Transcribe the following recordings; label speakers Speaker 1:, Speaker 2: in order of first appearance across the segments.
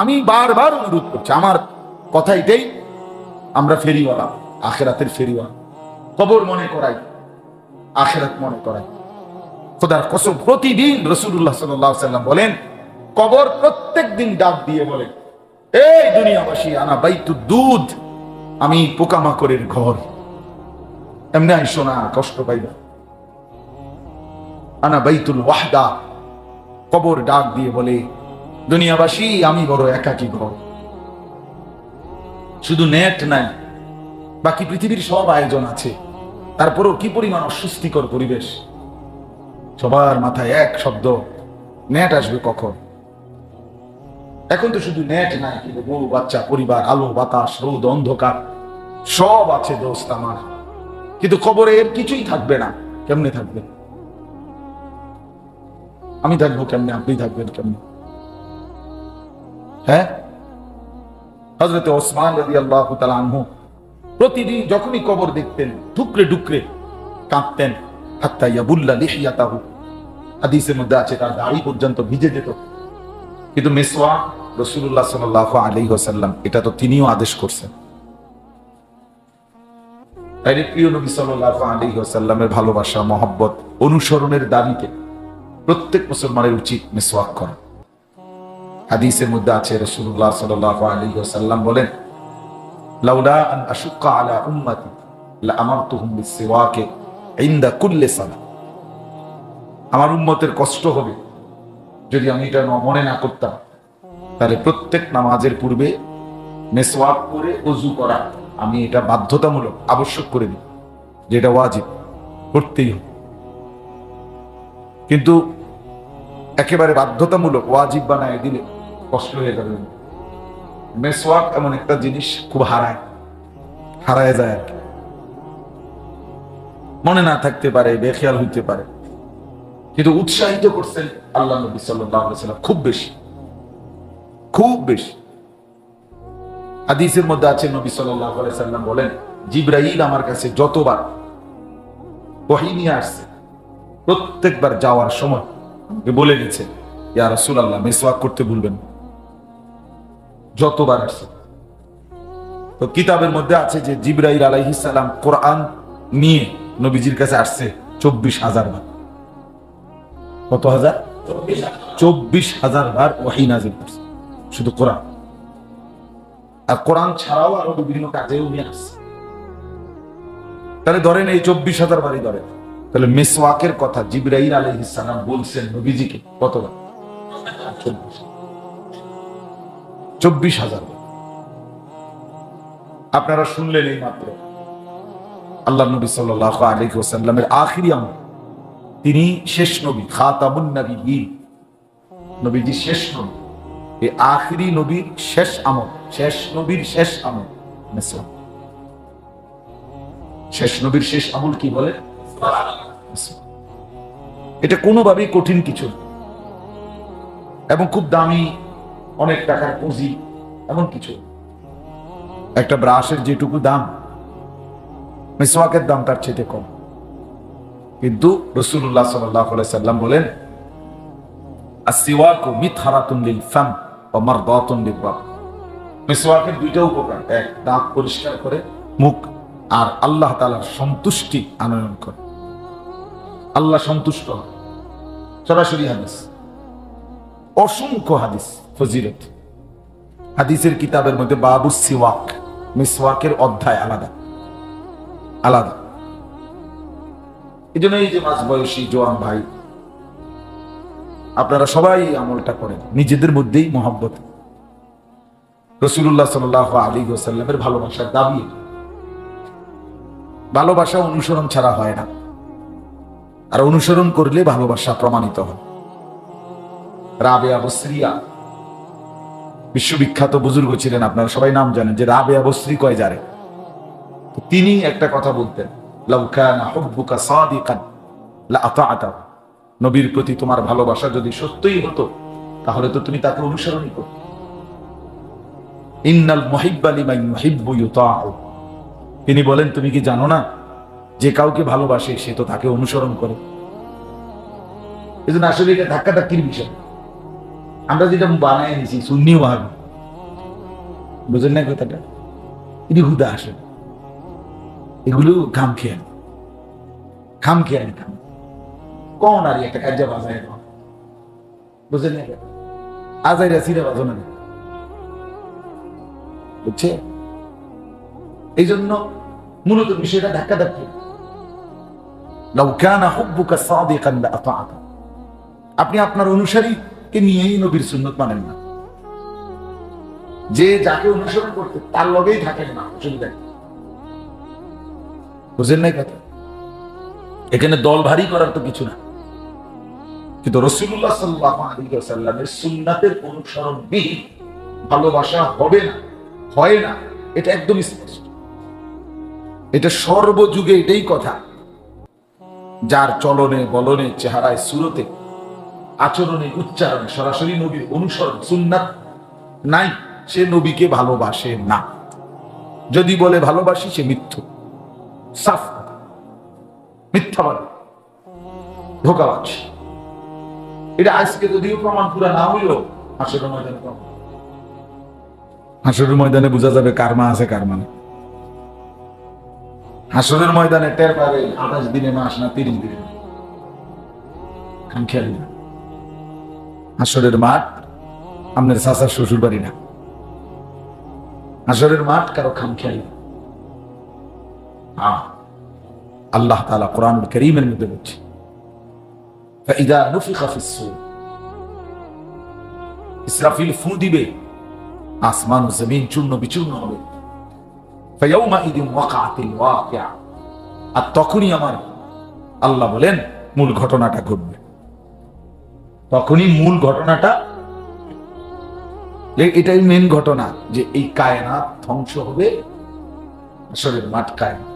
Speaker 1: আমি বারবার অনুরোধ করছি, আমার কথা এটাই আমরা ফেরিওয়ালা, আখেরাতের ফেরিওয়ালা। কবর মনে করাই, আখেরাত মনে করাই। খোদার কসম, প্রতিদিন রসুল্লাহ সাল্লাম বলেন, কবর প্রত্যেক দিন ডাক দিয়ে বলে এই দুনিয়াবাসী, আনা বাইতু দুধ, আমি পোকামাকড়ের ঘর। এমনি আইসো না, কষ্ট পাইবা। আনা বাইতুল ওয়াহদা, কবর ডাক দিয়ে বলে দুনিয়াবাসী, আমি বড় একাকী ঘর। শুধু নেট নাই, বাকি পৃথিবীর সব আয়োজন আছে। তারপরও কি পরিমাণ অস্বস্তিকর পরিবেশ? সবার মাথায় এক শব্দ নেট আসবে কখন? এখন তো শুধু নেট নাই, কিন্তু বউ, বাচ্চা, পরিবার, আলো, বাতাস, রোদ, অন্ধকার, সব আছে দোস্ত আমার। কিন্তু খবরে এর কিছুই থাকবে না, কেমনে থাকবে? আমি থাকব কেমনে, আপনি থাকবেন কেমনে? হ্যাঁ? হজরত ওসমান আল্লাহ প্রতিদিন যখনই কবর দেখতেন ইয়াবুল্লা লিহিয়াতাহু। হাদিসের মধ্যে আছে, তার দাড়ি পর্যন্ত ভিজে যেত। কিন্তু মেসওয়া রসুল্লাহ সাল্লাহ আলী হোসাল্লাম এটা তো তিনিও আদেশ করছেন। তাই প্রিয় নবী সাল্লাহ আলী হোসাল্লামের ভালোবাসা, মহব্বত, অনুসরণের দাবিতে প্রত্যেক মুসলমানের উচিত মেসওয়াক করা। হাদিসের মধ্যে আছে রসুল্লাহ সাল্লাহ আলী হোসাল্লাম বলেন আমার উম্মতের কষ্ট হবে যদি আমি এটা মনে না করতাম। তাহলে প্রত্যেক নামাজের পূর্বে মেসওয়াক করে অজু করা আমি এটা বাধ্যতামূলক, আবশ্যক করে দিই, যেটা ওয়াজিব, করতেই হবে। কিন্তু একেবারে বাধ্যতামূলক, ওয়াজিব বানায় দিলে কষ্ট হয়ে যাবে। মেসওয়াক এমন একটা জিনিস খুব হারায়। হারায় যায় আর মনে না থাকতে পারে, বেখেয়াল হইতে পারে। কিন্তু উৎসাহিত করছেন আল্লাহ নবী সাল্লাম খুব বেশি। খুব বেশি। হাদিসের মধ্যে আছে, নবী সাল্লাম বলেন, জিব্রাইল আমার কাছে যতবার ওহী নিয়ে আসছে, প্রত্যেকবার যাওয়ার সময় বলে গেছে, ইয়া রাসূল আল্লাহ মেসওয়াক করতে ভুলবেন না। যতবার আসছে। তো কিতাবের মধ্যে আছে যে জিব্রাইল আলাইহিস সালাম কোরআন নিয়ে নবীজির কাছে আসছে চব্বিশ হাজার বার। কত হাজার? চব্বিশ হাজার বার ওয়াহি নাজিল করছে, শুধু কোরআন। আর কোরআন ছাড়াও আরও বিভিন্ন কাজেও নিয়ে আসছে। তাহলে ধরেন এই চব্বিশ হাজার বারই ধরেন। তাহলে মেসওয়াকের কথা জিব্রাইল আলাইহিস সালাম বলছেন নবীজিকে কতবার? চব্বিশ। চব্বিশ হাজার আপনারা শুনলেন এই মাত্র। আল্লাহ নবী সাল্লাহ আলী ওসাল্লামের আখিরি আমল। তিনি শেষ নবী, খাতামুন নবী নবীজি শেষ নবী। এই আখিরি নবীর শেষ আমল, শেষ নবীর শেষ আমল শেষ নবীর শেষ আমল কি বলে? এটা কোনোভাবেই কঠিন কিছু এবং খুব দামি অনেক টাকার পুঁজি, এমন কিছু। একটা ব্রাশের যেটুকু দাম, মিসওয়াকের দাম তার চেয়ে কম। কিন্তু রসুল্লাহ সাল্লাম বলেন দুইটা উপকার, এক পরিষ্কার করে, মুখ আর আল্লাহ সন্তুষ্টি আনয়ন করে। আল্লাহ সন্তুষ্ট সরাসরি হাদিস। অসংখ্য হাদিস, ফজিলত। হাদিসের কিতাবের মধ্যে বাবু সিওয়াক, মিসওয়াকের অধ্যায় আলাদা। আলাদা। এই জন্য এই যে মাঝ বয়সী জোয়ান ভাই, আপনারা সবাই আমলটা করেন, নিজেদের মধ্যেই মহাব্বত। রসুল্লাহ সাল আলী ওসাল্লামের ভালোবাসার দাবি ভালোবাসা অনুসরণ ছাড়া হয় না। আর অনুসরণ করলে ভালোবাসা প্রমাণিত হয়। রাবেয়া বসরিয়া। বিশ্ববিখ্যাত বুজুর্গ ছিলেন আপনারা, সবাই নাম জানেন যে রাবেয়া বসরি কয় যারে তিনি একটা কথা বলতেন। নবীর প্রতি তোমার ভালোবাসা যদি সত্যই হতো, তাহলে তো তুমি তাকে অনুসরণই করতে। ইন্নাল তিনি বলেন, তুমি কি জানো না, যে কাউকে ভালোবাসে সে তো তাকে অনুসরণ করে? এই জন্য আসলে এটা ধাক্কা ধাক্কির বিষয়। আমরা যেটা বানায় নিছি সুন্নি ওয়াহাবি। বুঝেন না কথাটা? এটি হুদা আসে এগুলো খাম খেয়ে খাম। খেয়ে খাম কোন আর একটা কাজে বাজায় না বুঝেন না আজাইরা সিরা বাজো না। বুঝছে? এই জন্য মূলত বিষয়টা ধাক্কা ধাক্কি। লাউ কানা হুব্বুকা সাদিকান লাআতাআতা আপনি আপনার অনুসারীকে নিয়েই নবীর সুন্নত মানেন না। যে যাকে অনুসরণ করতে, তার লগেই থাকেন না অসুবিধা কি? বুঝেন নাই কথা? এখানে দল ভারী করার তো কিছু না। কিন্তু রসুল্লাহ সাল্লাহ আলী সাল্লামের সুন্নাতের অনুসরণ বিহীন ভালোবাসা হবে না, হয় না, এটা একদম স্পষ্ট। এটা সর্বযুগে এটাই কথা। যার চলনে, বলনে, চেহারায়, সুরতে আচরণে উচ্চারণে সরাসরি নবীর অনুসরণ, সুন্নাত নাই। সে নবীকে ভালোবাসে না। যদি বলে ভালোবাসি, সে মিথ্যু। সাফ। মিথ্যা বলে ধোকাবাজ। এটা আজকে যদিও প্রমাণ পুরা না হইল হাসরের ময়দানে হাসরের ময়দানে বোঝা যাবে কার মা আছে কার মা নেই। হাসরের ময়দানে টের পাবে আঠাশ দিনে মাস না তিরিশ দিনে। খেয়ালি না। আসরের মাঠ আপনার চাচার শ্বশুর বাড়ি না। আসরের মাঠ কারও খামখেয়ালি হ্যাঁ, আল্লাহ তালা কোরআন করিমের মধ্যে বলছে আর তখনই আমার আল্লাহ বলেন, মূল ঘটনাটা ঘটবে। তখনই মূল ঘটনাটা এটাই মেন ঘটনা, যে এই কায়না ধ্বংস হবে আসলে মাঠ কায়না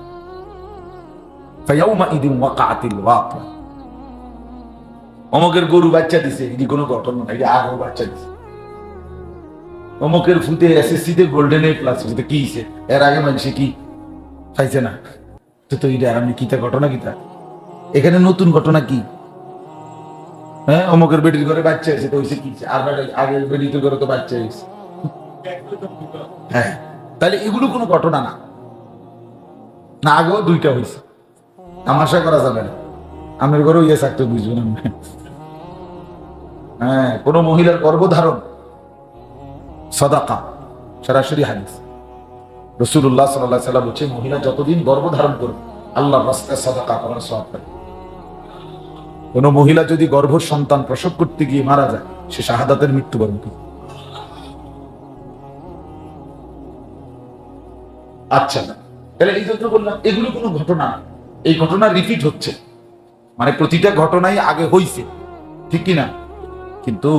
Speaker 1: অমকের গরু বাচ্চা দিছে, এটি কোনো ঘটনা না, এটা বাচ্চা দিছে। অমকের ফুতে এসএসসিতে গোল্ডেন এ প্লাস হয়েছে কি হিসে এর আগে মানুষে কি খাইছে না? তো তো এটা আমি কিতা, ঘটনা কিতা? এখানে নতুন ঘটনা কি? হ্যাঁ অমকের বেটির ঘরে বাচ্চা হয়েছে, তো কি? আর আগের বেটির ঘরে তো বাচ্চা হয়েছে। হ্যাঁ তাহলে এগুলো কোনো ঘটনা না। না, আগেও দুইটা হয়েছে। তামাশা করা যাবে না। আমার ঘরেও ইয়ে থাকতে বুঝব না হ্যাঁ কোন মহিলার গর্ভধারণ। সদাকা, সরাসরি হাদিস। রসুল্লাহ সাল্লাহ সাল্লাম বলছে, মহিলা যতদিন গর্ভধারণ করবে আল্লাহ রাস্তায় সদাকা করার সব পাবে। কোন মহিলা যদি গর্ভ সন্তান প্রসব করতে গিয়ে মারা যায়, সে শাহাদাতের মৃত্যুবরণ করে আচ্ছা তাহলে এই জন্য বললাম এগুলো কোনো ঘটনা এই ঘটনা রিপিট হচ্ছে। মানে প্রতিটা ঘটনাই আগে হইছে, ঠিক কি না কিন্তু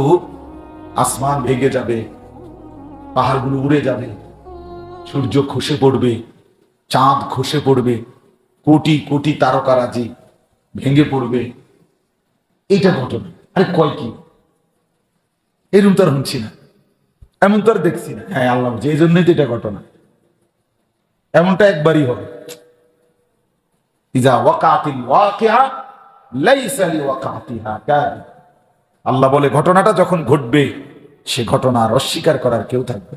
Speaker 1: আসমান ভেঙে যাবে, পাহাড়গুলো উড়ে যাবে, সূর্য খসে পড়বে, চাঁদ খসে পড়বে, কোটি কোটি তারকারাজি ভেঙে পড়বে এইটা ঘটনা আরে কয় কি? এরকম তো আর শুনছি না। এমন তো আর দেখছি না। হ্যাঁ আল্লাহ এই জন্যই তো এটা ঘটনা। এমনটা একবারই হবে। ইজা ওয়াকাতিল ওয়াকিআ লাইসা লিওয়াকাতিহা আল্লাহ বলে, ঘটনাটা যখন ঘটবে, সে ঘটনা আর অস্বীকার করার কেউ থাকবে।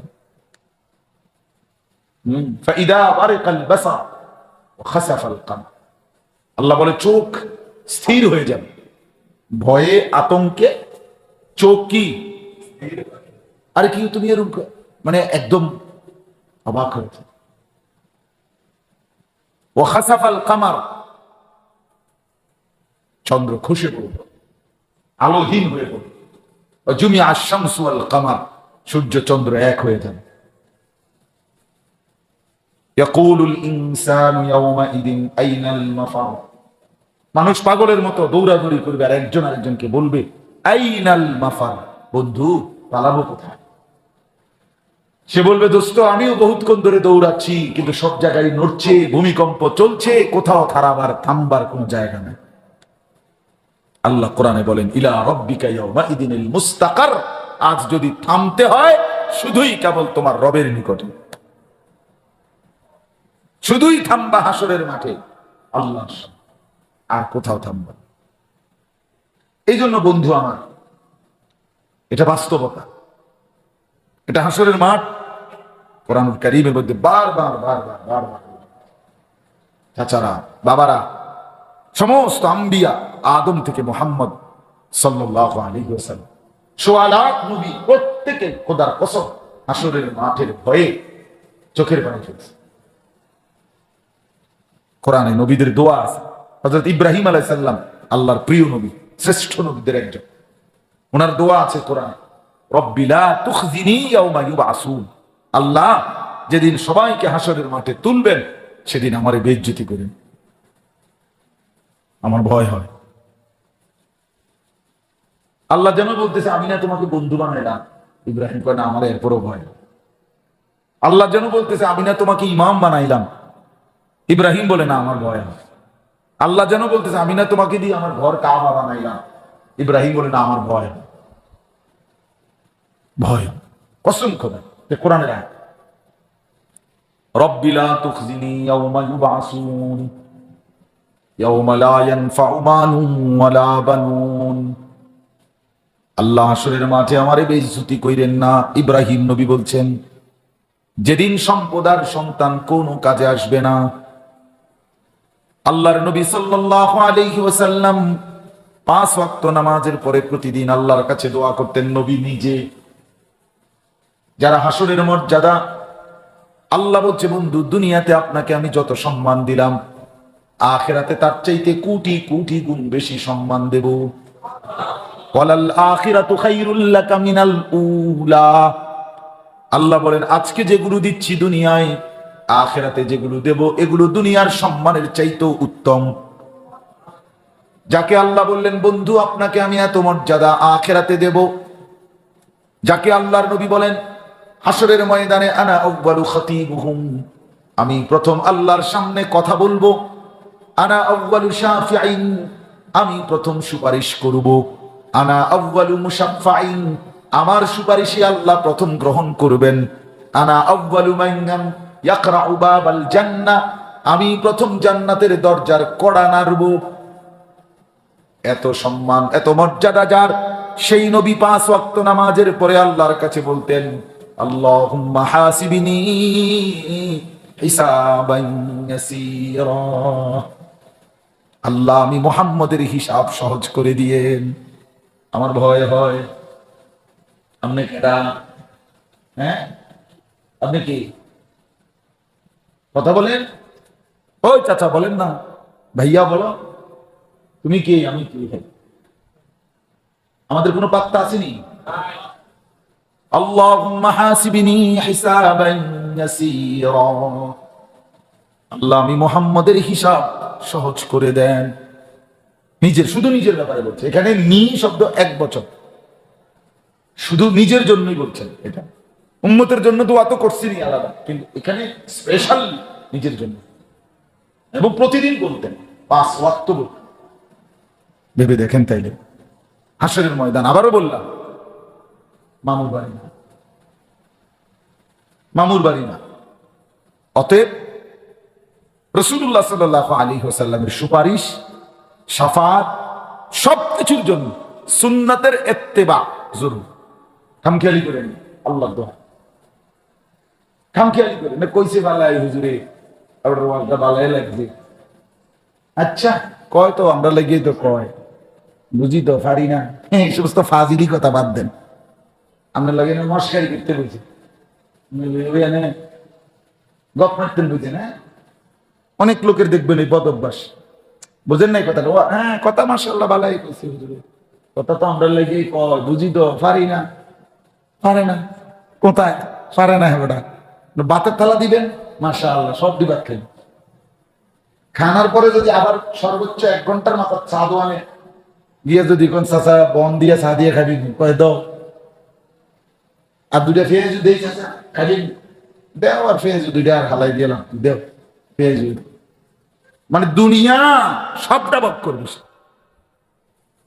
Speaker 1: আল্লাহ বলে, চোখ স্থির হয়ে যাবে। ভয়ে আতঙ্কে চোখ কি আরে কি তুমি এরকম ক- মানে একদম অবাক হয়েছে ও খাসাফাল কামার চন্দ্র খুশি পড়ল আলোহীন হয়ে পড়ল জুমি আশামসু আল কামার সূর্য চন্দ্র এক হয়ে যাবে يقول الإنسان يومئذ أين المفر মানুষ পাগলের মতো দৌড়াদৌড়ি করবে আর একজন আরেকজনকে বলবে, আইনাল মাফার বন্ধু, পালাবো কোথায়? সে বলবে, দোস্ত, আমিও বহুতক্ষণ ধরে দৌড়াচ্ছি, কিন্তু সব জায়গায় নড়ছে, ভূমিকম্প চলছে, কোথাও থারাবার থামবার কোনো জায়গা নেই। আল্লাহ কোরআনে বলেন, ইলা রব্বিকা মুস্তাকার আজ যদি থামতে হয়, শুধুই কেবল তোমার রবের নিকটে। শুধুই থামবা হাসরের মাঠে আল্লাহ আর কোথাও থামবা। এই জন্য বন্ধু আমার, এটা বাস্তবতা। এটা হাসরের মাঠ। কোরআনুল করিমের মধ্যে বারবার বারবার বারবার বাবারা, সমস্ত আম্বিয়া আদম থেকে মোহাম্মদ ওয়াসাল্লাম সোয়ালাক নবী প্রত্যেকে খোদার কসম মাঠের ভয়ে চোখের পানি ফেলছে কোরআনে নবীদের দোয়া আছে। হযরত ইব্রাহিম আলাইহিস সালাম, আল্লাহর প্রিয় নবী, শ্রেষ্ঠ নবীদের একজন। ওনার দোয়া আছে কোরআনে, রব্বি লা তুখজিনি ইউবআসুন আল্লাহ যেদিন সবাইকে হাসরের মাঠে তুলবেন, সেদিন আমারে বেইজ্জতি করেন। আমার ভয় হয়। আল্লাহ যেন বলতেছে, আমি না তোমাকে বন্ধু বানাইলাম ইব্রাহিম কয়, না, আমার এরপরও ভয়। আল্লাহ যেন বলতেছে, আমি না তোমাকে ইমাম বানাইলাম। ইব্রাহিম বলে, না, আমার ভয় হয়। আল্লাহ যেন বলতেছে আমি না তোমাকে দিয়ে আমার ঘর কাবা না ইব্রাহিম বলে, না, আমার ভয় ভয়। কসম কোরআনের এক রব্বিলা তুখজিনি ইয়াউমা লা ইয়ানফাউ ওয়ালা বানুন। আল্লাহ আসরের মাঠে আমারে বেইজ্জতি কইরেন না। ইব্রাহিম নবী বলছেন, যেদিন সম্পদার সন্তান কোনো কাজে আসবে না আল্লাহর নবী সাল্লাল্লাহু আলাইহি ওয়াসাল্লাম পাঁচ ওয়াক্ত নামাজের পরে প্রতিদিন আল্লাহর কাছে দোয়া করতেন নবী নিজে। যারা হাসরের মর্যাদা, আল্লাহ বলছে, বন্ধু, দুনিয়াতে আপনাকে আমি যত সম্মান দিলাম, আখেরাতে তার চাইতে কোটি কোটি গুণ বেশি সম্মান দেব। মিনাল উলা। আল্লাহ বলেন, আজকে যে গুরু দিচ্ছি দুনিয়ায় আখেরাতে যেগুলো দেব, এগুলো দুনিয়ার সম্মানের চাইতেও উত্তম। যাকে আল্লাহ বললেন, বন্ধু, আপনাকে আমি এত মর্যাদা আখেরাতে দেব। যাকে আল্লাহর নবী বলেন হাসরের ময়দানে আনা আউয়ালু খাতিবুহুম। আমি প্রথম আল্লাহর সামনে কথা বলব, আনা আউয়ালু শাফিঈন। আমি প্রথম সুপারিশ করব, আনা আউয়ালু মুসাফাইন আমার সুপারিশই আল্লাহ প্রথম গ্রহণ করবেন, আনা আউয়ালু মাইয়াম আমি প্রথম জান্নাতের দরজার কড়া নাড়ব। এত সম্মান, এত মর্যাদা যার, সেই নবী পাঁচ ওয়াক্ত নামাজের পরে আল্লাহর কাছে বলতেন ইয়াসীরা। আল্লাহ আমি মোহাম্মদের হিসাব সহজ করে দিয়েন। আমার ভয় হয়। হ্যাঁ? আপনি কি কথা বলেন? ওই চাচা, বলেন না। ভাইয়া, বলো। তুমি কে? আমি কি? আমাদের কোনো পাত্তা আসেনি? আল্লাহ, আমি মোহাম্মদের হিসাব সহজ করে দেন। নিজের, শুধু নিজের ব্যাপারে বলছে। এখানে নি শব্দ এক বছর। শুধু নিজের জন্যই বলছেন এটা। উম্মতের জন্য দোয়া তো করছিনি আলাদা, কিন্তু এখানে স্পেশাল নিজের জন্য। এবং প্রতিদিন বলতেন, পাঁচ ওয়াক্ত বলতেন। ভেবে দেখেন তাইলে। হাসরের ময়দান, আবারও বললাম, মামুর বাড়ি না। মামুর বাড়ি না। অতএব রসুল্লাহ সাল আলী হোসাল্লামের সুপারিশ, সাফাত, সবকিছুর জন্য সুন্নাতের এত্তেবা জরুর। খামখেয়ালি করেন আল্লাহ দোয়া। খামখেয়ালি করেন না কইছে বালাই হুজুরে আপনার ওয়ালটা বালাই লাগছে। আচ্ছা কয় তো, আমরা লেগে তো কয়। বুঝি তো, পারি না। এই সমস্ত ফাজিলি কথা বাদ দেন। আমরা লাগে না মস্কারি করতে বলছি। গপ মারতেন বুঝেন হ্যাঁ অনেক লোকের দেখবেন এই বদ অভ্যাস। বুঝেন নাই কথাটা? হ্যাঁ কথা মাসাল্লাহ বালাই কইছে হুজুরে। কথা তো আমরা লেগে কয়, বুঝি তো, পারি না। পারে না। কোথায়? পারে না ওটা বাতের থালা দিবেন? মাসা আল্লাহ সব দিবার খেলেন খানার পরে যদি আবার সর্বোচ্চ এক ঘণ্টার মাথা চা দোয়ানে গিয়ে যদি কোন চাচা বন দিয়ে চা দিয়ে খাবি, কয়ে দাও। আর দুটা পেঁয়াজ দেই চাচা খাবি, দেও আর পেঁয়াজ দুইটা আর হালাই দিলাম দেও। পেঁয়াজ মানে দুনিয়া সবটা বক করবি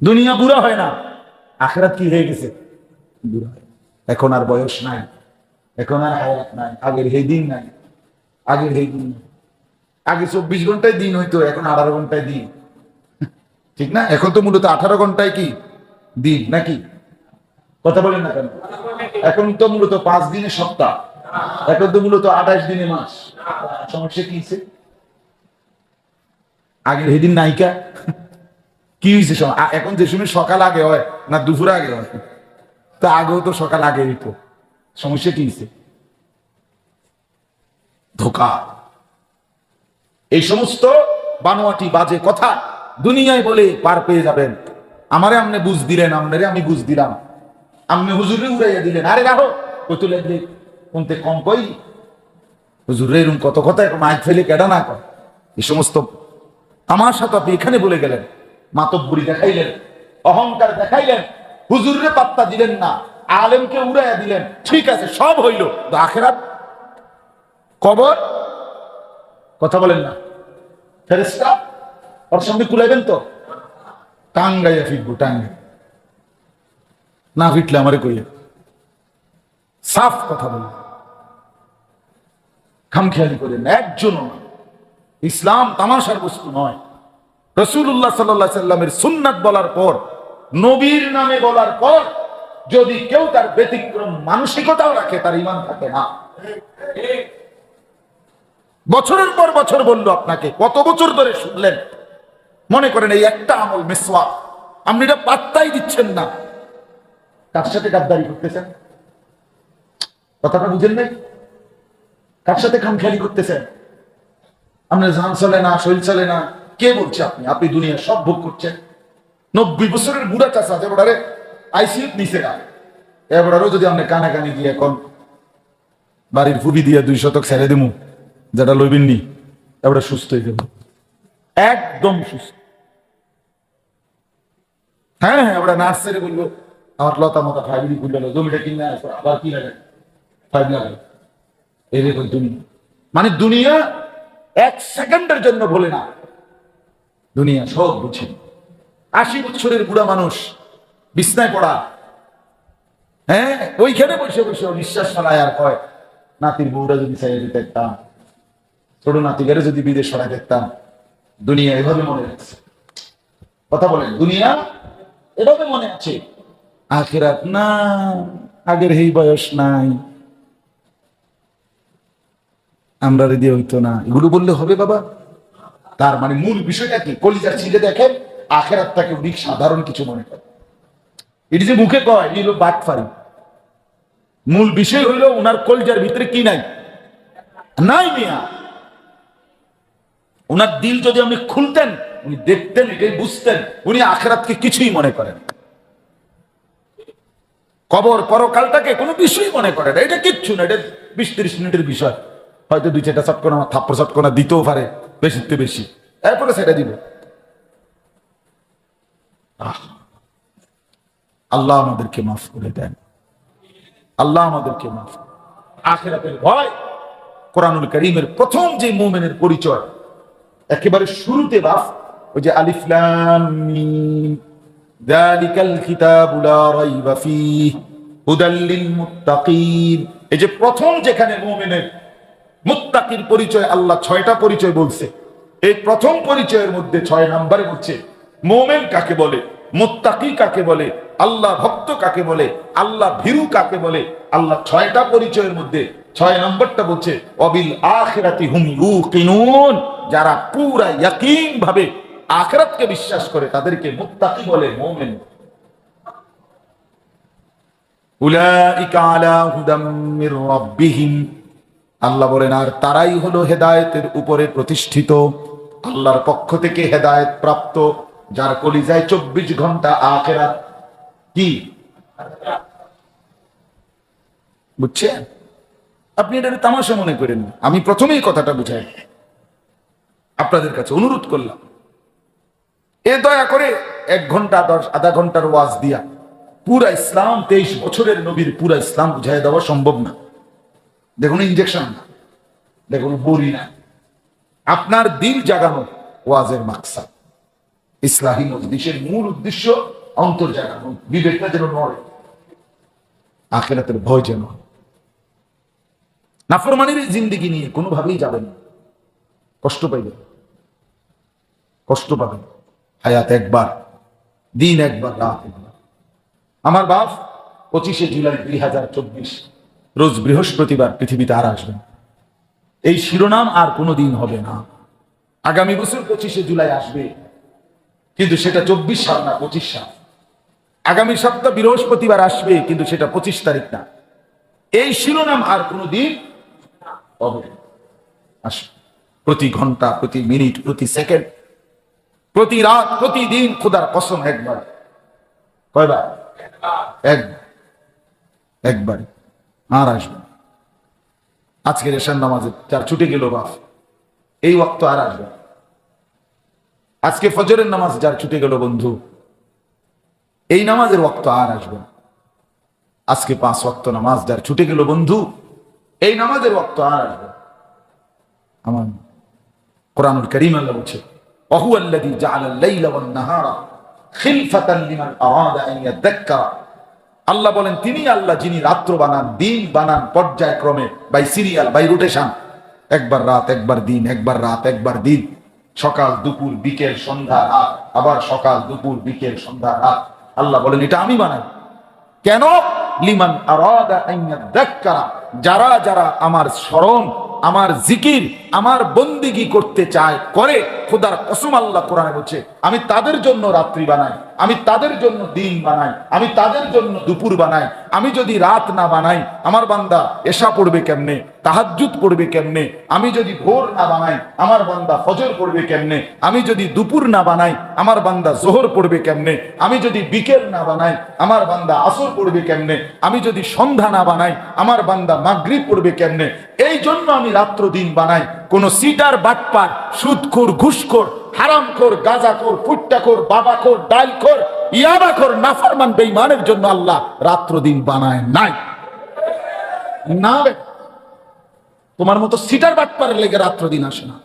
Speaker 1: দুনিয়া বুড়া হয় না, আখেরাত কি হয়ে গেছে? এখন আর বয়স নাই। এখন আর হায়াত নাই। আগের সেই দিন নাই। আগের সেই দিন। আগে চব্বিশ ঘন্টায় দিন হইতো, এখন আঠারো ঘন্টায় দিন। ঠিক না? এখন তো মূলত আঠারো ঘন্টায় কি? দিন, নাকি? কথা বলেন না কেন? এখন তো মূলত পাঁচ দিনের সপ্তাহ। এখন তো মূলত আঠাশ দিনে মাস। সমস্যা কি হয়েছে আগের সেদিন নায়িকা কি? হয়েছে এখন যে সময় সকাল আগে হয় না দুপুর আগে হয়? তা আগেও তো সকাল আগে হইতো সমস্যা কি ধোকা। এই সমস্ত বানোয়াটি বাজে কথা দুনিয়ায় বলে পার পেয়ে যাবেন। আমারে আমনে বুঝ দিলেন আমনে আমি বুঝ দিলাম। আমনে হুজুরে উড়াইয়া দিলেন। আরে রাখো কত লাগলে কোনতে কম কই? হুজুরে এরকম কত কথা মাইক ফেলে কেডা না কর এই সমস্ত আমার সাথে আপনি এখানে বলে গেলেন। মাতব্বরি দেখাইলেন, অহংকার দেখাইলেন। হুজুরে পাত্তা দিলেন না। আলেমকে উড়াইয়া দিলেন। ঠিক আছে, সব হইল। আখেরাত কবর? কথা বলেন না। ফেরেস্তা ওর সঙ্গে কুলাইবেন তো? টাঙ্গাইয়া টাঙ্গাই না ফিটলে আমারে সাফ কথা বলুন। খামখেয়ালি করেন। একজনও না। ইসলাম তামাশার বস্তু নয়। রসুল্লাহ সাল্লাহ সাল্লামের সুন্নাত বলার পর, নবীর নামে বলার পর যদি কেউ তার ব্যতিক্রম মানসিকতাও রাখে, তার ইমান থাকে না। বছরের পর বছর বলল আপনাকে, কত বছর ধরে শুনলেন? মনে করেন এই একটা আমল মেসওয়া আপনি এটা পাত্তাই দিচ্ছেন না। কার সাথে গাদ্দারি করতেছেন? কথাটা বুঝেন নাই? কার সাথে খামখেয়ালি করতেছেন? আপনার জান চলে না, শরীর চলে না, কে বলছে আপনি? আপনি দুনিয়া সব ভোগ করছেন। নব্বই বছরের বুড়া চাষা এবারে নিচে এবারও যদি এখন বাড়ির ফুবি দিয়ে দুই শতক ছেড়ে যেটা লইবেন নি, এবারে সুস্থ হয়ে একদম সুস্থ। হ্যাঁ হ্যাঁ এবারে নার্সারি বলল আমার লতা মতা জমিটা কিনে আবার কি লাগে? লাগে। এরকম দুনিয়া মানে দুনিয়া এক সেকেন্ডের জন্য বলে না। দুনিয়া সব বুঝে। আশি বছরের বুড়া মানুষ বিছনায় পড়া। হ্যাঁ? ওইখানে বসে বসে নিঃশ্বাস ফেলায় আর কয়, নাতির বউরা যদি চাইয়ে দিতে দেখতাম ছোট নাতিকারে যদি বিদেশ সরাই দেখতাম, দুনিয়া এভাবে মনে রাখছে কথা বলেন, দুনিয়া এভাবে মনে আছে? আখেরাত না, আগের এই বয়স নাই। আমরা রেডি হইতো না। এগুলো বললে হবে বাবা। তার মানে মূল বিষয়টা কি? কলিজার ছিঁড়ে দেখেন, আখেরাতটাকে উনি সাধারণ কিছু মনে করে এটি যে মুখে কয় এই হলো বাটফারি মূল বিষয় হইল ওনার কলজার ভিতরে কি নাই? নাই মিয়া। ওনার দিল যদি আপনি খুলতেন, উনি দেখতেন, এটাই বুঝতেন, উনি আখেরাতকে কিছুই মনে করেন কবর পরকালটাকে কোনো বিষয়ই মনে করে না। এটা কিচ্ছু না, এটা বিশ তিরিশ মিনিটের বিষয়। হয়তো দুই চারটা চটকনা থাপ্পড় চটকনা দিতেও পারে বেশিতে বেশি। এরপরে সেটা দিবে। আহ! আল্লাহ আমাদেরকে মাফ করে দেন। আল্লাহ আমাদেরকে মাফ। আখেরাতের ভয়, কোরআনুল করিমের প্রথম যে মোমেনের পরিচয়, একেবারে শুরুতে বাফ ওই যে আলিফলাম মিম যালিকাল কিতাবু লা রাইবা ফীহ, হুদাল লিল মুত্তাকিন। এই যে প্রথম যেখানে মুমিনের মুত্তাকির পরিচয়, আল্লাহ ছয়টা পরিচয় বলছে। এই প্রথম পরিচয়ের মধ্যে ছয় নম্বরে বলছে মোমেন কাকে বলে? মুত্তাকি কাকে বলে, আল্লাহ ভক্ত কাকে বলে, আল্লাহ ভীরু কাকে বলে, আল্লাহ ছয়টা পরিচয়ের মধ্যে ছয় নম্বরটা বলছে, অবিল আখিরাতি হুম যারা পুরা ইয়াকিন ভাবে আখিরাতকে বিশ্বাস করে, তাদেরকে মুত্তাকি বলে মোমেন। আল্লাহ বলেন, আর তারাই হলো হেদায়েতের উপরে প্রতিষ্ঠিত। আল্লাহর পক্ষ থেকে হেদায়েত প্রাপ্ত। যার কলিজায় চব্বিশ ঘণ্টা আখেরাত। কি? বুঝছেন? আপনি এটা তামাশা মনে করেন। আমি প্রথমেই কথাটা বুঝাই। আপনাদের কাছে অনুরোধ করলাম। এ দয়া করে এক ঘণ্টা, দশ, আধা ঘণ্টার ওয়াজ দিয়া পুরা ইসলাম, তেইশ বছরের নবীর পুরা ইসলাম বুঝাই দেওয়া সম্ভব না। দেখুন ইঞ্জেকশন না দেখুন বড়ি না। আপনার দিল জাগানো ওয়াজের মাকসাদ। ইসলাহী মজলিসের মূল উদ্দেশ্য অন্তর জাগানো বিবেকটা যেন নড়ে। আখেরাতের ভয় যেন। নাফরমানির জিন্দিগি নিয়ে কোনোভাবেই যাবেন কষ্ট পাইবেন। কষ্ট পাবেন। হায়াত একবার, দিন একবার, রাত একবার। আমার বাপ পঁচিশে জুলাই দুই হাজার চব্বিশ, রোজ বৃহস্পতিবার পৃথিবীতে আর আসবেন। এই শিরোনাম আর কোনোদিন হবে না। আগামী বছর পঁচিশে জুলাই আসবে। কিন্তু সেটা চব্বিশ সাল না, পঁচিশ সাল। আগামী সপ্তাহ বৃহস্পতিবার আসবে, কিন্তু সেটা পঁচিশ তারিখ না। এই শিরোনাম আর কোনোদিন হবে না। প্রতি ঘণ্টা, প্রতি মিনিট, প্রতি সেকেন্ড, প্রতি রাত প্রতিদিন খোদার কসম একবার। কয়বার? এক একবার আর আসবে না। আজকে রেশন নামাজে যার ছুটে গেল বাপ এই ওয়াক্ত আর আসবে। আজকে ফজরের নামাজ যার ছুটে গেল বন্ধু, এই নামাজের রক্ত আর আসবে না। আজকে পাঁচ রক্ত নামাজ যার ছুটে গেল বন্ধু, এই নামাজের রক্ত আর আসবে আমার কোরআনুল করিম আল্লাহ বলছে অহু আল্লাদি নাহারা আল্লাহ বলেন, তিনি আল্লাহ যিনি রাত্র বানান, দিন বানান পর্যায়ক্রমে বাই সিরিয়াল বাই রোটেশন একবার রাত, একবার দিন, একবার রাত, একবার দিন। সকাল দুপুর, বিকেল, সন্ধ্যা, রাত। আবার সকাল দুপুর, বিকেল, সন্ধ্যা, রাত। আল্লাহ বলেন, এটা আমি বানাই। কেন? লিমান যারা যারা আমার স্মরণ, আমার জিকির, আমার বন্দিগি করতে চায়, করে খোদার কসম আল্লাহ কোরআনে বলছে, আমি তাদের জন্য রাত্রি বানাই, আমি তাদের জন্য দিন বানাই, আমি তাদের জন্য দুপুর বানাই, আমি যদি রাত না বানাই, আমার বান্দা এশা পড়বে কেমনে, তাহাজ্জুদ পড়বে কেমনে, আমি যদি ভোর না বানাই, আমার বান্দা ফজর পড়বে কেমনে, আমি যদি দুপুর না বানাই, আমার বান্দা জোহর পড়বে কেমনে, আমি যদি বিকেল না বানাই, আমার বান্দা আসর পড়বে কেমনে, আমি যদি সন্ধ্যা না বানাই, আমার বান্দা মাগরিব পড়বে কেমনে এই জন্য আমি রাত্র দিন বানাই। কোন সিটার বাটপার, সুদখোর, ঘুষখোর, হারামখোর, গাজাখোর, ফুট্টাখোর, বাবাখোর, ডালখোর, ইয়াবাখোর, নাফরমান, বেঈমানের জন্য আল্লাহ রাত্র দিন বানায় নাই। না তোমার মতো সিটার বাটপারের লেগে রাত্র দিন আসে না।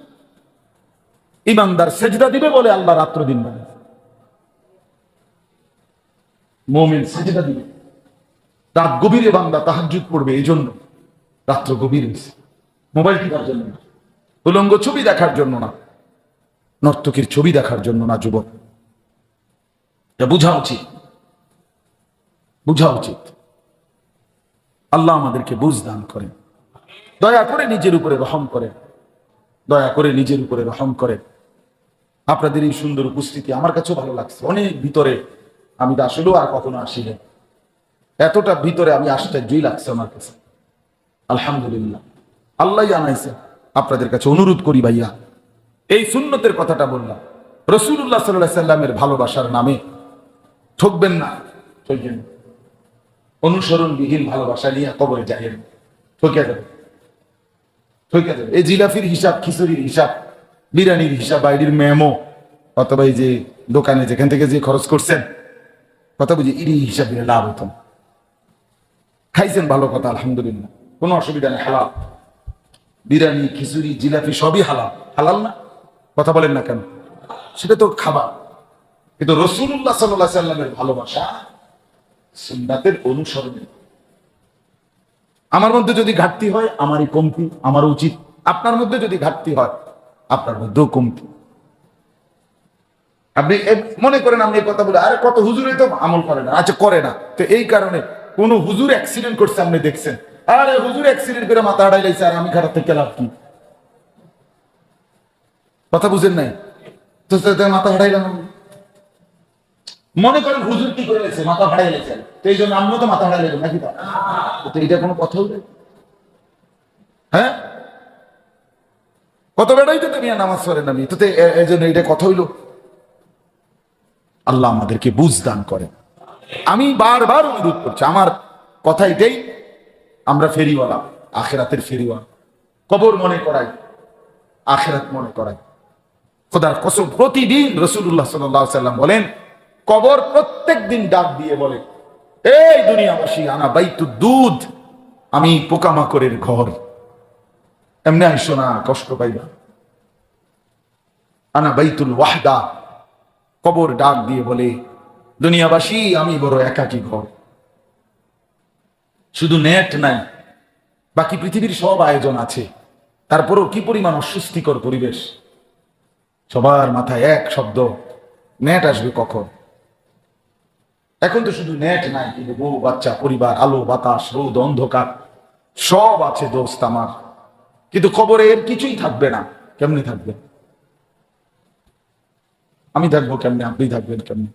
Speaker 1: ইমানদার সেজদা দিবে বলে আল্লাহ রাত্র দিন বানায়। মোমিন সেজদা দিবে। রাত গভীরে বান্দা তাহাজ্জুদ পড়বে এই জন্য রাত্র গভীর মোবাইল টিপার জন্য উলঙ্গ ছবি দেখার জন্য না, নর্তকীর ছবি দেখার জন্য না, যুবক। এটা বুঝা উচিত। বুঝা উচিত। আল্লাহ আমাদেরকে বুঝ দান করেন। দয়া করে নিজের উপরে রহম করেন। দয়া করে নিজের উপরে রহম করেন। আপনাদের এই সুন্দর উপস্থিতি আমার কাছেও ভালো লাগছে। অনেক ভিতরে আমি তো আসলেও আর কখনো আসিনি এতটা ভিতরে আমি আশ্চর্যই লাগছে আমার কাছে। আলহামদুলিল্লাহ। আল্লাহ জানাইছে আপনাদের কাছে অনুরোধ করি ভাইয়া, এই সুন্নতের কথাটা বললাম। রসুল্লাহ সাল্লাহ সাল্লামের ভালোবাসার নামে। ঠকবেন না। ঠকবেন। অনুসরণবিহীন ভালোবাসা নিয়ে কবরে যাইয়েন। ঠকে যাবে। ঠকে যাবে। এই জিলাফির হিসাব, খিচুড়ির হিসাব, বিরিয়ানির হিসাব, বাইরের মেমো, অথবা এই যে দোকানে যেখান থেকে যে খরচ করছেন, কথা বুঝি ইরি হিসাব লাভ হতো খাইছেন ভালো কথা, আলহামদুলিল্লাহ। কোনো অসুবিধা নেই, হালাল। বিরিয়ানি, খিচুড়ি, জিলাপি সবই হালাল। হালাল না? কথা বলেন না কেন? সেটা তো খাবার। কিন্তু রসুল্লাহ সাল্লাহ সাল্লামের ভালোবাসা সুন্নাতের অনুসরণে। আমার মধ্যে যদি ঘাটতি হয়, আমারই কমতি আমার উচিত। আপনার মধ্যে যদি ঘাটতি হয়, আপনার মধ্যেও কমতি। আপনি মনে করেন আমি এই কথা বলে আরে কত হুজুরে তো আমল করে না। আচ্ছা করে না। তো এই কারণে কোন হুজুর অ্যাক্সিডেন্ট করছে, আপনি দেখছেন। আরে হুজুর অ্যাক্সিডেন্ট করে মাথা হারাই লাইছে, আর আমি খারাপ থেকে লাভ কি? কথা বুঝেন নাই? তো মাথা হারাইলাম। মনে করেন হুজুর কি করে লেছে মাথা হারাই লেছেন তো এই জন্য আমিও তো মাথা হারাই লেবেন নাকি তা? এটা কোনো কথা হলো হ্যাঁ? কত বেড়াই তো তুমি নামাজ পড়েন আমি। তো এই জন্য এটা কথা হইল। আল্লাহ আমাদেরকে বুঝ দান করেন। আমি বারবার অনুরোধ করছি, আমার কথা এটাই আমরা ফেরিওয়ালা, আখেরাতের ফেরিওয়ালা। কবর মনে করাই, আখেরাত মনে করাই। খোদার কসম, প্রতিদিন রসুল্লাহ সাল্লাম বলেন, কবর প্রত্যেক দিন ডাক দিয়ে বলে, এই দুনিয়াবাসী, আনা বাইতু দুধ, আমি পোকামাকড়ের ঘর। এমনি আইসো না, কষ্ট পাইবা। আনা বাইতুল ওয়াহদা, কবর ডাক দিয়ে বলে, দুনিয়াবাসী, আমি বড় একাকী ঘর। শুধু নেট নাই, বাকি পৃথিবীর সব আয়োজন আছে। তারপরেও কি পরিমাণ অস্বস্তিকর পরিবেশ? সবার মাথায় এক শব্দ নেট আসবে কখন? এখন তো শুধু নেট নাই, কিন্তু বউ, বাচ্চা, পরিবার, আলো, বাতাস, রোদ, অন্ধকার, সব আছে দোস্ত আমার। কিন্তু খবরে এর কিছুই থাকবে না। কেমনি থাকবে? আমি থাকব কেমনে? আপনি থাকবেন কেমনে?